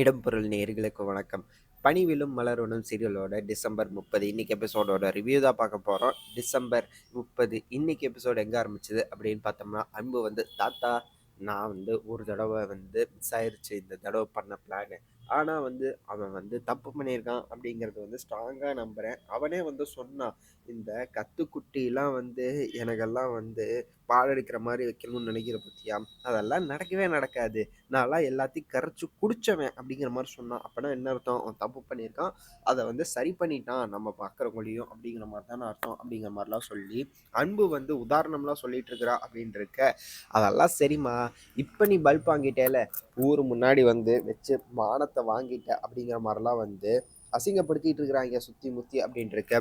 இடம்பொருள் நேர்களுக்கு வணக்கம். பணிவிலும் மலரணும் சீரியலோட டிசம்பர் முப்பது. இன்னைக்கு எபிசோடோட ரிவ்யூ தான் பார்க்க போகிறோம் டிசம்பர் முப்பது. இன்னைக்கு எபிசோடு எங்கே ஆரம்பிச்சது அப்படின்னு பார்த்தோம்னா அன்பு வந்து தாத்தா நான் வந்து ஒரு தடவை வந்து மிஸ் ஆயிடுச்சு இந்த தடவை பண்ண பிளானு ஆனால் வந்து அவன் வந்து தப்பு பண்ணியிருக்கான் அப்படிங்கிறது வந்து ஸ்ட்ராங்காக நம்புகிறேன் அவனே வந்து சொன்னான் இந்த கத்துக்குட்டிலாம் வந்து எனக்கெல்லாம் வந்து பாடடிக்கிற மாதிரி வைக்கணும்னு நினைக்கிற பற்றியா அதெல்லாம் நடக்கவே நடக்காது. நான்லாம் எல்லாத்தையும் கரைச்சி குடிச்சவன் அப்படிங்கிற மாதிரி சொன்னான். அப்போனா என்ன அர்த்தம்? அவன் தப்பு பண்ணியிருக்கான். அதை வந்து சரி பண்ணிட்டான் நம்ம பார்க்குறவங்களையும் அப்படிங்கிற மாதிரி தானே அர்த்தம் அப்படிங்கிற மாதிரிலாம் சொல்லி அன்பு வந்து உதாரணம்லாம் சொல்லிட்டு இருக்கிறா அப்படின்னு இருக்க அதெல்லாம் சரிம்மா இப்போ நீ பல்ப் வாங்கிட்டேல ஊர் முன்னாடி வந்து வச்சு மானத்தை வாங்கிட்ட அப்படிங்கிற மாதிரிலாம் வந்து அசிங்கப்படுத்திட்டு இருக்கிறாங்க சுற்றி முத்தி அப்படின்ட்டு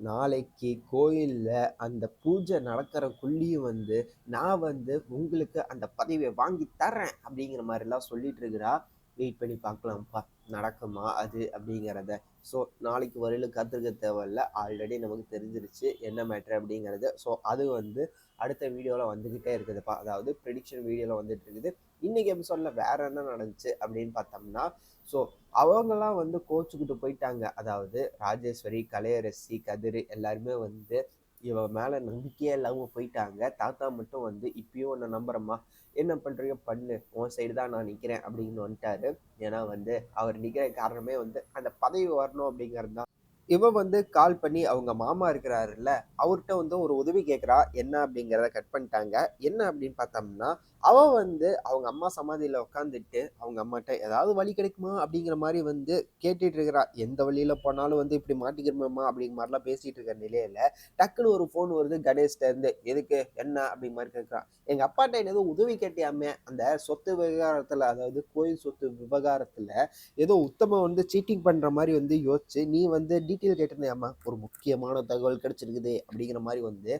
நாளைக்கு கோயிலில் அந்த பூஜை நடக்கிறக்குள்ளேயும் வந்து நான் வந்து உங்களுக்கு அந்த பதவியை வாங்கி தரேன் அப்படிங்கிற மாதிரிலாம் சொல்லிட்டு இருக்கிறா. வெயிட் பண்ணி பார்க்கலாம்ப்பா. நடக்குமா அது அப்படிங்கிறத. ஸோ நாளைக்கு வரையிலும் கற்றுக்க தேவையில்ல. ஆல்ரெடி நமக்கு தெரிஞ்சிருச்சு என்ன மேட்ரு அப்படிங்கிறது. ஸோ அது வந்து அடுத்த வீடியோவில் வந்துக்கிட்டே இருக்குதுப்பா. அதாவது ப்ரெடிக்ஷன் வீடியோவில் வந்துட்டு இருக்குது. இன்றைக்கி எபிசோடில் வேற என்ன நடந்துச்சு அப்படின்னு பார்த்தோம்னா ஸோ அவங்கெல்லாம் வந்து கோச்சுக்கிட்டு போயிட்டாங்க. அதாவது ராஜேஸ்வரி கலையரசி கதிர் எல்லாருமே வந்து இவ மேலே நம்பிக்கையே இல்லாமல் போயிட்டாங்க. தாத்தா மட்டும் வந்து இப்பயும் உன்னை நம்புறம்மா. என்ன பண்ணுறியோ பண்ணு. உன் சைடு தான் நான் நிற்கிறேன் அப்படின்னு வந்துட்டாரு. ஏன்னா வந்து அவர் நிற்கிற காரணமே வந்து அந்த பதவி வரணும் அப்படிங்கிறது இவன் வந்து கால் பண்ணி அவங்க மாமா இருக்கிறாருல்ல அவர்கிட்ட வந்து ஒரு உதவி கேட்குறா என்ன அப்படிங்கிறத கட் பண்ணிட்டாங்க. என்ன அப்படின்னு பார்த்தோம்னா அவன் வந்து அவங்க அம்மா சமாதியில் உட்காந்துட்டு அவங்க அம்மாட்ட ஏதாவது வழி கிடைக்குமா அப்படிங்கிற மாதிரி வந்து கேட்டுட்டு இருக்கிறா. எந்த வழியில் போனாலும் வந்து இப்படி மாட்டிக்கிறோமா அப்படிங்கிற மாதிரிலாம் பேசிகிட்டு இருக்கிற நிலையில டக்குன்னு ஒரு ஃபோன் வருது கணேஷ்டேருந்து எதுக்கு என்ன அப்படிங்கிற மாதிரி கேட்குறான் எங்கள் அப்பாட்ட ஏதோ உதவி கேட்டியாமே அந்த சொத்து விவகாரத்தில் அதாவது கோயில் சொத்து விவகாரத்தில் ஏதோ உத்தம வந்து சீட்டிங் பண்ணுற மாதிரி வந்து யோசிச்சு நீ வந்து டீட்டெயில் கேட்டிருந்தியாமா ஒரு முக்கியமான தகவல் கிடச்சிருக்குது அப்படிங்கிற மாதிரி வந்து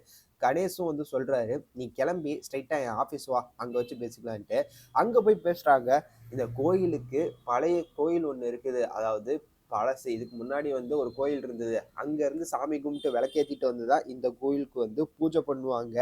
கணேஷும் வந்து சொல்கிறாரு நீ கிளம்பி ஸ்ட்ரைட்டாக என் ஆஃபீஸ் வா அங்கே வச்சு பேசிக்கலான்ட்டு. அங்கே போய் பேசுகிறாங்க இந்த கோயிலுக்கு பழைய கோயில் ஒன்று இருக்குது. அதாவது பழசு இதுக்கு முன்னாடி வந்து ஒரு கோயில் இருந்தது. அங்கேருந்து சாமி கும்பிட்டு விளக்கேற்றிட்டு வந்து தான் இந்த கோயிலுக்கு வந்து பூஜை பண்ணுவாங்க.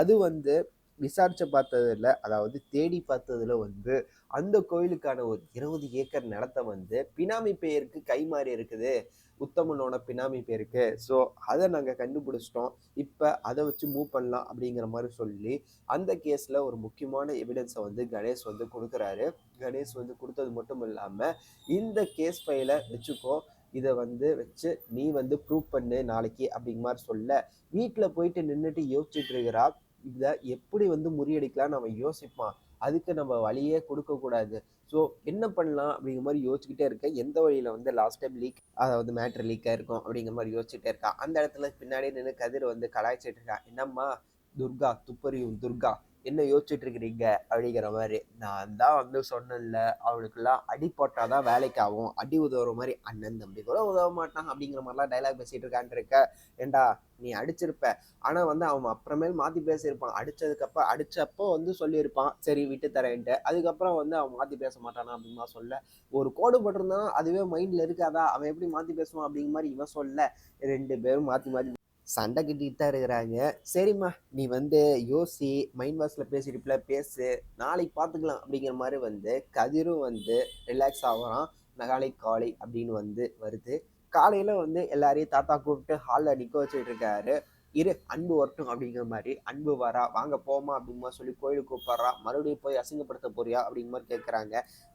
அது வந்து விசாரிச்சு பார்த்ததுல அதாவது தேடி பார்த்ததில் வந்து அந்த கோயிலுக்கான ஒரு இருபது ஏக்கர் நிலத்தை வந்து பினாமி பெயருக்கு கைமாறி இருக்குது. உத்தமனோட பினாமி பேருக்கு ஸோ அதை நாங்கள் கண்டுபிடிச்சிட்டோம். இப்போ அதை வச்சு மூவ் பண்ணலாம் அப்படிங்கிற மாதிரி சொல்லி அந்த கேஸில் ஒரு முக்கியமான எவிடன்ஸை வந்து கணேஷ் வந்து கொடுக்குறாரு. கணேஷ் வந்து கொடுத்தது மட்டும் இல்லாமல் இந்த கேஸ் ஃபைலை வச்சுக்கோ இதை வந்து வச்சு நீ வந்து ப்ரூவ் பண்ணு நாளைக்கு அப்படிங்கிற மாதிரி சொல்ல வீட்டில் போயிட்டு நின்றுட்டு யோசிச்சுட்டு இருக்கிறா இதை எப்படி வந்து முறியடிக்கலாம் நம்ம யோசிப்பான் அதுக்கு நம்ம வழியே கொடுக்கக்கூடாது ஸோ என்ன பண்ணலாம் அப்படிங்கிற மாதிரி யோசிச்சுக்கிட்டே இருக்கேன். எந்த வழியில் வந்து லாஸ்ட் டைம் லீக் அதாவது மேட்ரு லீக்காக இருக்கும் அப்படிங்கிற மாதிரி யோசிச்சுட்டே இருக்கான் அந்த இடத்துல பின்னாடியே நின்று கதிர் வந்து கலாய்ச்சிட்டு இருக்கான் என்னம்மா? துர்கா துப்பறியும் துர்கா. என்ன யோசிச்சுட்டு இருக்கிறீங்க அப்படிங்கிற மாதிரி. நான் தான் வந்து சொன்னேன்ல அவனுக்குலாம் அடி போட்டால் தான் வேலைக்கு ஆகும். அடி உதவுற மாதிரி அண்ணன் தம்பி கூட உதவ மாட்டான் அப்படிங்கிற மாதிரிலாம் டைலாக் பேசிட்டு இருக்கான்ட்டு இருக்க ஏண்டா நீ அடிச்சிருப்ப? ஆனால் வந்து அவன் அப்புறமேல் மாற்றி பேசியிருப்பான். அடித்ததுக்கப்புறம் அடித்தப்போ வந்து சொல்லியிருப்பான். சரி விட்டு தரேன்ட்டு. அதுக்கப்புறம் வந்து அவன் மாற்றி பேச மாட்டானா அப்படிமா சொல்ல. ஒரு கோடு போட்டிருந்தான் அதுவே மைண்டில் இருக்காதா? அவன் எப்படி மாற்றி பேசுவான் அப்படிங்கிற மாதிரி இவன் சொல்ல. ரெண்டு பேரும் மாற்றி மாற்றி சண்டை கிட்டிகிட்டு தான் இருக்கிறாங்க. சரிம்மா நீ வந்து யோசி மைண்ட் வாஷில் பேசியிருப்பில பேசு. நாளைக்கு பார்த்துக்கலாம் அப்படிங்கிற மாதிரி வந்து கதிரும் வந்து ரிலாக்ஸ் ஆகிறான். நகாலை காலை அப்படின்னு வந்து வருது. காலையில் வந்து எல்லாரையும் தாத்தா கூப்பிட்டு ஹாலில் நிற்க வச்சுட்டு இருக்காரு. இரு அன்பு வரட்டும் அப்படிங்கிற மாதிரி அன்பு வரா வாங்க போமா அப்படிங்கிற சொல்லி கோயிலுக்கு கூப்பிட்றா மறுபடியும் போய் அசிங்கப்படுத்த போறியா அப்படிங்கிற மாதிரி கேட்குறாங்க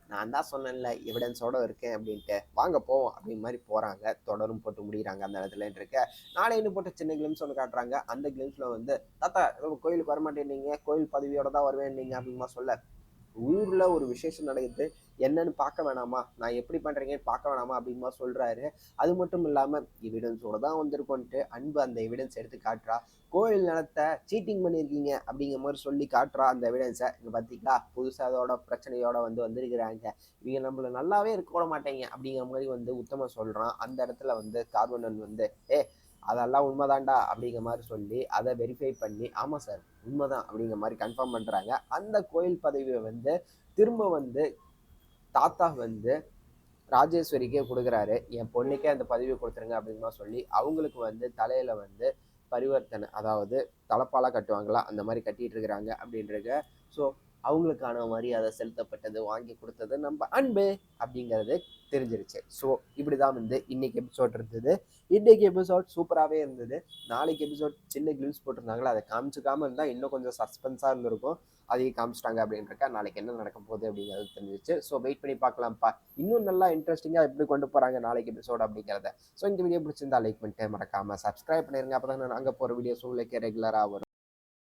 நான் தான் சொன்னேன்ல எவிடன்ஸோட இருக்கேன் அப்படின்ட்டு. வாங்க போவோம் அப்படிங்கிற மாதிரி போகிறாங்க தொடரும் போட்டு முடிகிறாங்க அந்த இடத்துல இருக்க நாளைன்னு போட்ட சின்ன கிளிம்ஸ் ஒன்று காட்டுறாங்க. அந்த கிளிம்ஸில் வந்து தாத்தா கோயிலுக்கு வரமாட்டேன்னீங்க கோயில் பதவியோட தான் வருவேன் நீங்கள் அப்படிங்கிற சொல்ல ஊரில் ஒரு விசேஷம் நடக்குது. என்னன்னு பார்க்க வேணாமா? நான் எப்படி பண்ணுறீங்கன்னு பார்க்க வேணாமா? அப்படின்மா சொல்கிறாரு அது மட்டும் இல்லாமல் எவிடன்ஸோட தான் வந்திருக்கோன்ட்டு அன்பு அந்த எவிடன்ஸ் எடுத்து காட்டுறா. கோயில் நிலத்தை சீட்டிங் பண்ணியிருக்கீங்க அப்படிங்கிற மாதிரி சொல்லி காட்டுறா அந்த எவிடன்ஸை இங்கே பார்த்தீங்களா புதுசாக அதோட பிரச்சனையோட வந்து வந்திருக்கிறாங்க. இவங்க நம்மளை நல்லாவே இருக்க மாட்டேங்க அப்படிங்கிற மாதிரி வந்து உத்தம சொல்கிறான் அந்த இடத்துல வந்து கார்பனன் வந்து ஏ அதெல்லாம் உண்மைதான்டா அப்படிங்கிற மாதிரி சொல்லி அதை வெரிஃபை பண்ணி ஆமாம் சார் உண்மைதான் அப்படிங்கிற மாதிரி கன்ஃபார்ம் பண்ணுறாங்க அந்த கோயில் பதவியை வந்து திரும்ப வந்து தாத்தா வந்து ராஜேஸ்வரிக்கே கொடுக்குறாரு. என் பொண்ணுக்கே அந்த பதவி கொடுத்துருங்க அப்படிங்கிற சொல்லி அவங்களுக்கு வந்து தலையில் வந்து பரிவர்த்தனை அதாவது தலைப்பாலாக கட்டுவாங்களா அந்த மாதிரி கட்டிகிட்டு இருக்கிறாங்க அப்படின்றத ஸோ அவங்களுக்கான மரியாதை செலுத்தப்பட்டது வாங்கி கொடுத்தது நம்ம அன்பு அப்படிங்கிறது தெரிஞ்சிருச்சு. ஸோ இப்படி தான் வந்து இன்னைக்கு எபிசோட் இருந்தது. இன்னைக்கு எபிசோட் சூப்பராகவே இருந்தது. நாளைக்கு எபிசோட் சின்ன கிளிம்ஸ் போட்டிருந்தாங்களோ அதை காமிச்சிக்காமல் இருந்தால் இன்னும் கொஞ்சம் சஸ்பென்ஸாக இருந்திருக்கும். அதையும் காமிச்சிட்டாங்க அப்படின்றக்கா நாளைக்கு என்ன நடக்க போகுது அப்படிங்கிறது தெரிஞ்சிச்சு ஸோ வெயிட் பண்ணி பார்க்கலாம்ப்பா. இன்னும் நல்லா இன்ட்ரெஸ்டிங்காக எப்படி கொண்டு போகிறாங்க நாளைக்கு எபிசோட் அப்படிங்கிறத. ஸோ இந்த வீடியோ பிடிச்சிருந்தா லைக் பண்ணிட்டு மறக்காமல் சப்ஸ்கிரைப் பண்ணிருங்க. அப்போ தான் நாங்கள் போகிற வீடியோஸ் உங்களுக்கு ரெகுலராக வரும்.